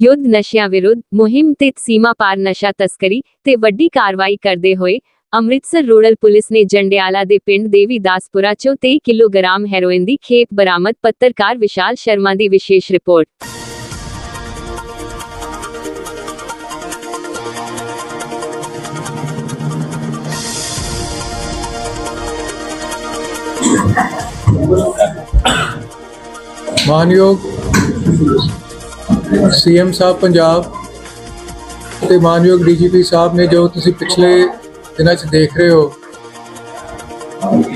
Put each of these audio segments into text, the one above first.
ਯੁੱਧ ਨਸ਼ਿਆਂ ਵਿਰੁੱਧ ਮੁਹਿੰਮ ਤੇ ਸੀਮਾ ਪਾਰ ਨਸ਼ਾ ਤਸਕਰੀ ਤੇ ਵੱਡੀ ਕਾਰਵਾਈ ਕਰਦੇ ਹੋਏ ਅੰਮ੍ਰਿਤਸਰ ਰੂਰਲ ਪੁਲਿਸ ਨੇ ਜੰਡਿਆਲਾ ਦੇ ਪਿੰਡ ਦੇਵੀ ਦਾਸਪੁਰਾ ਚੋਂ 23 ਕਿਲੋਗ੍ਰਾਮ ਹੈਰੋਇਨ ਦੀ ਖੇਪ ਬਰਾਮਦ ਪੱਤਰਕਾਰ ਵਿਸ਼ਾਲ ਸ਼ਰਮਾ ਦੀ ਵਿਸ਼ੇਸ਼ ਰਿਪੋਰਟ। ਮਾਨਯੋਗ ਸੀਐਮ ਸਾਹਿਬ ਪੰਜਾਬ ਤੇ ਮਾਨਯੋਗ ਡੀਜੀਪੀ ਸਾਹਿਬ ਨੇ ਜੋ ਤੁਸੀਂ ਪਿਛਲੇ ਦਿਨਾਂ 'ਚ ਦੇਖ ਰਹੇ ਹੋ,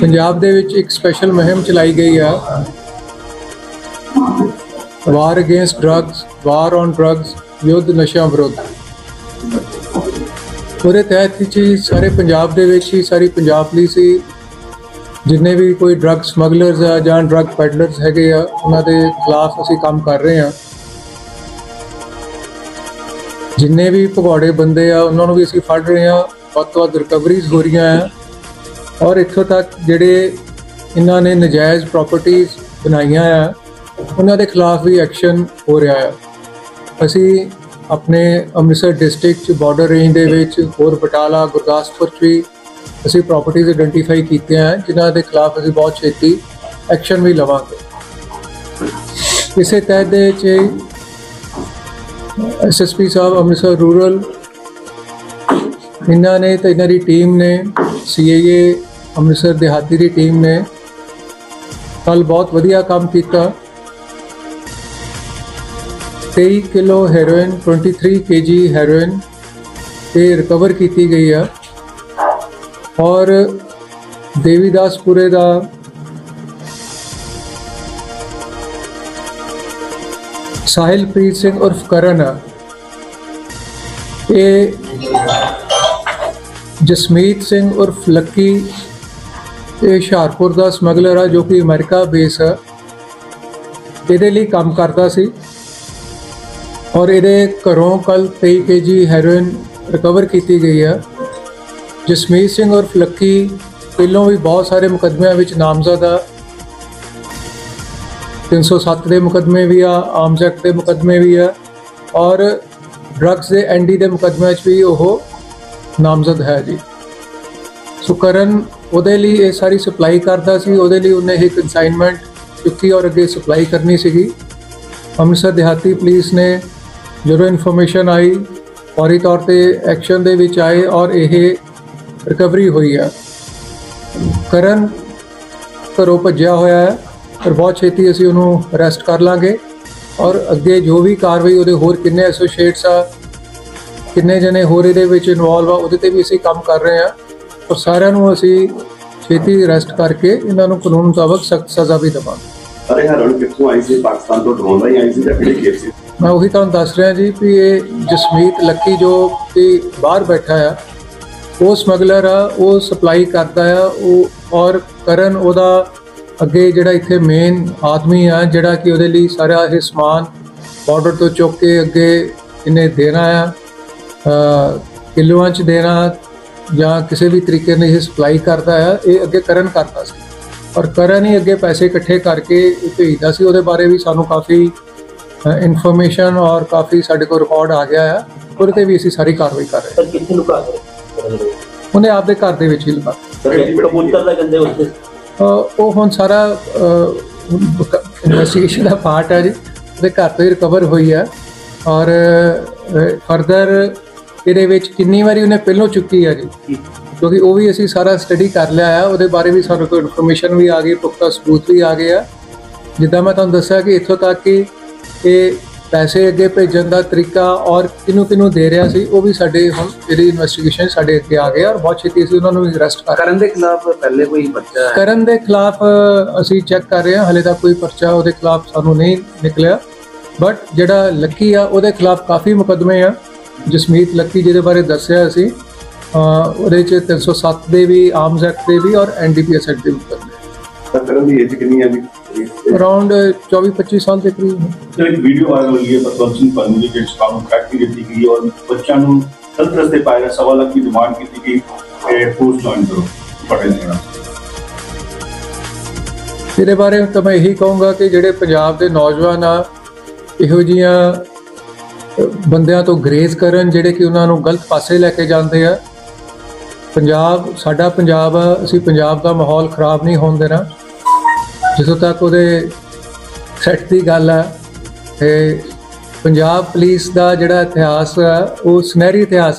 ਪੰਜਾਬ ਦੇ ਵਿੱਚ ਇੱਕ ਸਪੈਸ਼ਲ ਮੁਹਿੰਮ ਚਲਾਈ ਗਈ ਆ। War against drugs war on drugs ਯੁੱਧ ਨਸ਼ਿਆਂ ਵਿਰੁੱਧ। ਉਹਦੇ ਤਹਿਤ ਵਿੱਚ ਸਾਰੇ ਪੰਜਾਬ ਦੇ ਵਿੱਚ ਹੀ ਸਾਰੀ ਪੰਜਾਬ ਪੁਲਿਸ ਹੀ ਜਿੰਨੇ ਵੀ ਕੋਈ ਡਰੱਗ ਸਮਗਲਰਸ ਆ ਜਾਂ ਡਰੱਗ ਪੈਡਲਰਸ ਹੈਗੇ ਆ, ਉਹਨਾਂ ਦੇ ਖਿਲਾਫ ਅਸੀਂ ਕੰਮ ਕਰ ਰਹੇ ਆ। ਜਿੰਨੇ ਵੀ ਭਗੌੜੇ ਬੰਦੇ ਆ, ਉਹਨਾਂ ਨੂੰ ਵੀ ਅਸੀਂ ਫੜ ਰਹੇ ਆ ਵੱਧ ਤੋਂ ਵੱਧ ਰਿਕਵਰੀਜ਼ ਹੋ ਰਹੀਆਂ ਆ ਔਰ ਇੱਥੋਂ ਤੱਕ ਜਿਹੜੇ ਇਹਨਾਂ ਨੇ ਨਜਾਇਜ਼ ਪ੍ਰਾਪਰਟੀਆਂ ਬਣਾਈਆਂ ਆ, ਉਹਨਾਂ ਦੇ ਖਿਲਾਫ ਵੀ ਐਕਸ਼ਨ ਹੋ ਰਿਹਾ ਆ ਅਸੀਂ ਆਪਣੇ ਅੰਮ੍ਰਿਤਸਰ ਡਿਸਟ੍ਰਿਕਟ ਚ ਬਾਰਡਰ ਰੇਂਜ ਦੇ ਵਿੱਚ ਹੋਰ ਬਟਾਲਾ, ਗੁਰਦਾਸਪੁਰ ਚ ਵੀ ਅਸੀਂ ਪ੍ਰਾਪਰਟੀਆਂ ਆਇਡੈਂਟੀਫਾਈ ਕੀਤੀਆਂ ਹਨ ਜਿਨ੍ਹਾਂ ਦੇ ਖਿਲਾਫ ਅਸੀਂ ਬਹੁਤ ਛੇਤੀ ਐਕਸ਼ਨ ਵੀ ਲਵਾਂਗੇ। ਇਸੇ ਤਹਿਤ ਦੇ 'ਚ ਐਸਐਸਪੀ ਸਾਹਿਬ, ਅੰਮ੍ਰਿਤਸਰ ਰੂਰਲ। ਇਹਨਾਂ ਨੇ ਤੇ ਇਹਨਾਂ ਦੀ ਟੀਮ ਨੇ ਸੀਏਏ ਅੰਮ੍ਰਿਤਸਰ ਦਿਹਾਤੀ ਦੀ ਟੀਮ ਨੇ ਕੱਲ ਬਹੁਤ ਵਧੀਆ ਕੰਮ ਕੀਤਾ। 23 ਕਿਲੋ ਹੈਰੋਇਨ 23 ਕੇਜੀ ਹੈਰੋਇਨ ਇਹ ਰਿਕਵਰ ਕੀਤੀ ਗਈ ਆ। ਔਰ ਦੇਵੀਦਾਸਪੁਰੇ ਦਾ ਸਾਹਿਲਪ੍ਰੀਤ ਸਿੰਘ ਉਰਫ ਕਰਨ। ਆ ਇਹ ਜਸਮੀਤ ਸਿੰਘ ਉਰਫ ਲੱਕੀ। ਇਹ ਹੁਸ਼ਿਆਰਪੁਰ ਦਾ ਸਮਗਲਰ ਆ ਜੋ ਕਿ ਅਮਰੀਕਾ ਬੇਸ ਆ। ਇਹਦੇ ਲਈ ਕੰਮ ਕਰਦਾ ਸੀ। ਔਰ ਇਹਦੇ ਘਰੋਂ ਕੱਲ 23 ਕੇਜੀ ਹੈਰੋਇਨ ਰਿਕਵਰ ਕੀਤੀ ਗਈ ਆ। ਜਸਮੀਤ ਸਿੰਘ ਉਰਫ ਲੱਕੀ, ਪਹਿਲੋਂ ਵੀ ਬਹੁਤ ਸਾਰੇ ਮੁਕੱਦਮਿਆਂ ਵਿੱਚ ਨਾਮਜ਼ਦ ਆ। 307 ਦੇ ਮੁਕੱਦਮੇ ਵੀ ਆ ਆਰਮਸ ਐਕਟ ਦੇ ਮੁਕੱਦਮੇ ਵੀ ਆ ਔਰ ਡਰੱਗਸ ਦੇ ਐਨਡੀ ਦੇ ਮੁਕੱਦਮਿਆਂ 'ਚ ਵੀ ਉਹ ਨਾਮਜ਼ਦ ਹੈ ਜੀ। ਸੋ ਕਰਨ ਉਹਦੇ ਲਈ ਇਹ ਸਾਰੀ ਸਪਲਾਈ ਕਰਦਾ ਸੀ, ਉਹਦੇ ਲਈ ਉਹਨੇ ਇਹ ਕਨਸਾਈਨਮੈਂਟ ਚੁੱਕੀ ਔਰ ਅੱਗੇ ਸਪਲਾਈ ਕਰਨੀ ਸੀਗੀ। ਅੰਮ੍ਰਿਤਸਰ ਦਿਹਾਤੀ ਪੁਲਿਸ ਨੇ ਜਦੋਂ ਇਨਫੋਰਮੇਸ਼ਨ ਆਈ, ਫੌਰੀ ਤੌਰ ਤੇ ਐਕਸ਼ਨ ਦੇ ਵਿੱਚ ਆਏ ਔਰ ਇਹ ਰਿਕਵਰੀ ਹੋਈ ਆ ਕਰਨ ਘਰੋਂ ਭੱਜਿਆ ਹੋਇਆ ਹੈ। ਪਰ ਬਹੁਤ ਛੇਤੀ ਅਸੀਂ ਉਹਨੂੰ ਅਰੈਸਟ ਕਰ ਲਾਂਗੇ। ਔਰ ਅੱਗੇ ਜੋ ਵੀ ਕਾਰਵਾਈ ਉਹਦੇ ਹੋਰ ਕਿੰਨੇ ਐਸੋਸੀਏਟਸ ਆ ਕਿੰਨੇ ਜਣੇ ਹੋਰ ਇਹਦੇ ਵਿੱਚ ਇਨਵੋਲਵ ਆ ਉਹਦੇ ਤੇ ਵੀ ਅਸੀਂ ਕੰਮ ਕਰ ਰਹੇ ਆ ਔਰ ਸਾਰਿਆਂ ਨੂੰ ਅਸੀਂ ਛੇਤੀ ਅਰੈਸਟ ਕਰਕੇ ਇਹਨਾਂ ਨੂੰ ਕਾਨੂੰਨ ਮੁਤਾਬਕ ਸਖਤ ਸਜ਼ਾ ਵੀ ਦੇਵਾਂਗੇ। ਅਰੇ ਹਰਨ ਕਿੱਥੋਂ ਆਈ ਸੀ? ਪਾਕਿਸਤਾਨ ਤੋਂ ਡਰੋਨ ਰਾਹੀਂ ਆਈ ਸੀ ਜਾਂ ਕਿਹੜੀ ਖੇਪ ਸੀ? ਮੈਂ ਉਹੀ ਤੁਹਾਨੂੰ ਦੱਸ ਰਿਹਾ ਜੀ ਵੀ ਇਹ ਜਸਮੀਤ ਲੱਕੀ ਜੋ ਕਿ ਬਾਹਰ ਬੈਠਾ ਆ ਉਹ ਸਮਗਲਰ ਆ ਉਹ ਸਪਲਾਈ ਕਰਦਾ ਆ ਉਹ ਔਰ ਕਰਨ ਉਹਦਾ ਅੱਗੇ ਜਿਹੜਾ ਇੱਥੇ ਮੇਨ ਆਦਮੀ ਆ ਜਿਹੜਾ ਕਿ ਉਹਦੇ ਲਈ ਸਾਰਾ ਇਹ ਸਮਾਨ ਬਾਰਡਰ ਤੋਂ ਚੁੱਕ ਕੇ ਅੱਗੇ ਇਹਨੇ ਦੇਣਾ ਆ ਕਿਲੋਆਂ ਚ ਦੇਣਾ ਜਾਂ ਕਿਸੇ ਵੀ ਤਰੀਕੇ ਨਾਲ ਇਹ ਸਪਲਾਈ ਕਰਦਾ ਆ ਇਹ ਅੱਗੇ ਕਰਨ ਕਰਦਾ ਸੀ। ਔਰ ਕਰਨ ਹੀ ਅੱਗੇ ਪੈਸੇ ਇਕੱਠੇ ਕਰਕੇ ਇਹ ਭੇਜਦਾ ਸੀ ਉਹਦੇ ਬਾਰੇ ਵੀ ਸਾਨੂੰ ਕਾਫੀ ਇਨਫੋਰਮੇਸ਼ਨ ਔਰ ਕਾਫੀ ਸਾਡੇ ਕੋਲ ਰਿਕਾਰਡ ਆ ਗਿਆ ਆ ਉਹਦੇ ਤੇ ਵੀ ਅਸੀਂ ਸਾਰੀ ਕਾਰਵਾਈ ਕਰ ਰਹੇ ਸਰ ਕਿੱਥੇ ਲੁਕਾ ਕੇ ਹਾਂ ਉਹਨੇ ਆਪਦੇ ਘਰ ਦੇ ਵਿੱਚ ਹੀ ਸਰ ਕਬੂਤਰ ਦਾ ਕਹਿੰਦੇ ਉੱਤੇ ਉਹ ਹੁਣ ਸਾਰਾ ਇਨਵੈਸਟੀਗੇਸ਼ਨ ਦਾ ਪਾਰਟ ਹੈ ਜੀ। ਉਹਦੇ ਘਰ ਤੋਂ ਹੀ ਰਿਕਵਰ ਹੋਈ ਹੈ ਔਰ ਫਰਦਰ ਇਹਦੇ ਵਿੱਚ ਕਿੰਨੀ ਵਾਰੀ ਉਹਨੇ ਪਹਿਲੋਂ ਚੁੱਕੀ ਹੈ ਜੀ। ਕਿਉਂਕਿ ਉਹ ਵੀ ਅਸੀਂ ਸਾਰਾ ਸਟੱਡੀ ਕਰ ਲਿਆ ਆ। ਉਹਦੇ ਬਾਰੇ ਵੀ ਸਾਨੂੰ ਕੋਈ ਇਨਫੋਰਮੇਸ਼ਨ ਵੀ ਆ ਗਈ ਪੁਖਤਾ ਸਬੂਤ ਵੀ ਆ ਗਏ ਆ ਜਿੱਦਾਂ ਮੈਂ ਤੁਹਾਨੂੰ ਦੱਸਿਆ ਕਿ ਇੱਥੋਂ ਤੱਕ ਕਿ ਇਹ ਪੈਸੇ ਅੱਗੇ ਭੇਜਣ ਦਾ ਤਰੀਕਾ ਔਰ ਕਿਹਨੂੰ ਕਿਹਨੂੰ ਦੇ ਰਿਹਾ ਸੀ ਉਹ ਵੀ ਸਾਡੇ ਹੁਣ ਇਹਦੀ ਇਨਵੈਸਟੀਗੇਸ਼ਨ ਸਾਡੇ ਅੱਗੇ ਆ ਗਿਆ ਔਰ ਬਹੁਤ ਛੇਤੀ ਅਸੀਂ ਉਹਨਾਂ ਨੂੰ ਅਰੈਸਟ ਕਰ ਕਰਨ ਦੇ ਖਿਲਾਫ ਪਹਿਲੇ ਕੋਈ ਹੈ? ਕਰਨ ਦੇ ਖਿਲਾਫ ਅਸੀਂ ਚੈੱਕ ਕਰ ਰਹੇ ਹਾਂ ਹਲੇ ਤੱਕ ਕੋਈ ਪਰਚਾ ਉਹਦੇ ਖਿਲਾਫ ਸਾਨੂੰ ਨਹੀਂ ਨਿਕਲਿਆ। ਬਟ ਜਿਹੜਾ ਲੱਕੀ ਆ ਉਹਦੇ ਖਿਲਾਫ ਕਾਫੀ ਮੁਕੱਦਮੇ ਆ। ਜਸਮੀਤ ਲੱਕੀ ਜਿਹਦੇ ਬਾਰੇ ਦੱਸਿਆ ਅਸੀਂ ਉਹਦੇ ਚ 307 ਦੇ ਵੀ ਆਰਮਸ ਐਕਟ ਦੇ ਵੀ ਔਰ ਐਨਡੀਪੀਐਸ ਐਕਟ ਦੇ ਵੀ ਮੁਕੱਦਮੇ ਕਰਨ ਦੀ ਏਜ ਕਿੰਨੀ ਹੈ ਜੀ? ਅਰਾਊਂਡ 24 25 ਸਾਲ ਦੇ ਕਰੀਬ ਸਰ ਇੱਕ ਵੀਡੀਓ ਵਾਇਰਲ ਹੋਈ ਹੈ ਪਤਵੰਤ ਸਿੰਘ ਪੰਨੂ ਦੀ ਜਿਸ ਕਾਨੂੰਨ ਦਿੱਤੀ ਗਈ ਔਰ ਬੱਚਿਆਂ ਨੂੰ ਗਲਤ ਰਸਤੇ ਪਾਇਆ ਸਵਾ ਲੱਖ ਦੀ ਡਿਮਾਂਡ ਕੀਤੀ ਗਈ ਕਿ ਫੋਰਸ ਜੁਆਇਨ ਕਰੋ ਪੜ੍ਹਨ ਦੇਣਾ ਇਹਦੇ ਬਾਰੇ ਤਾਂ ਮੈਂ ਇਹੀ ਕਹੂੰਗਾ ਕਿ ਜਿਹੜੇ ਪੰਜਾਬ ਦੇ ਨੌਜਵਾਨ ਆ ਇਹੋ ਜੀਆਂ ਬੰਦਿਆਂ ਤੋਂ ਗਰੇਜ਼ ਕਰਨ ਜਿਹੜੇ ਕਿ ਉਹਨਾਂ ਨੂੰ ਗਲਤ ਪਾਸੇ ਲੈ ਕੇ ਜਾਂਦੇ ਆ। ਪੰਜਾਬ ਸਾਡਾ ਪੰਜਾਬ ਅਸੀਂ ਪੰਜਾਬ ਦਾ ਮਾਹੌਲ ਖਰਾਬ ਨਹੀਂ ਹੋਣ ਦੇਣਾ। ਜਿੱਥੋਂ ਤੱਕ ਉਹਦੇ ਸੈੱਟ ਦੀ ਗੱਲ ਆ ਤੇ ਪੰਜਾਬ ਪੁਲਿਸ ਦਾ ਜਿਹੜਾ ਇਤਿਹਾਸ ਆ, ਉਹ ਸੁਨਹਿਰੀ ਇਤਿਹਾਸ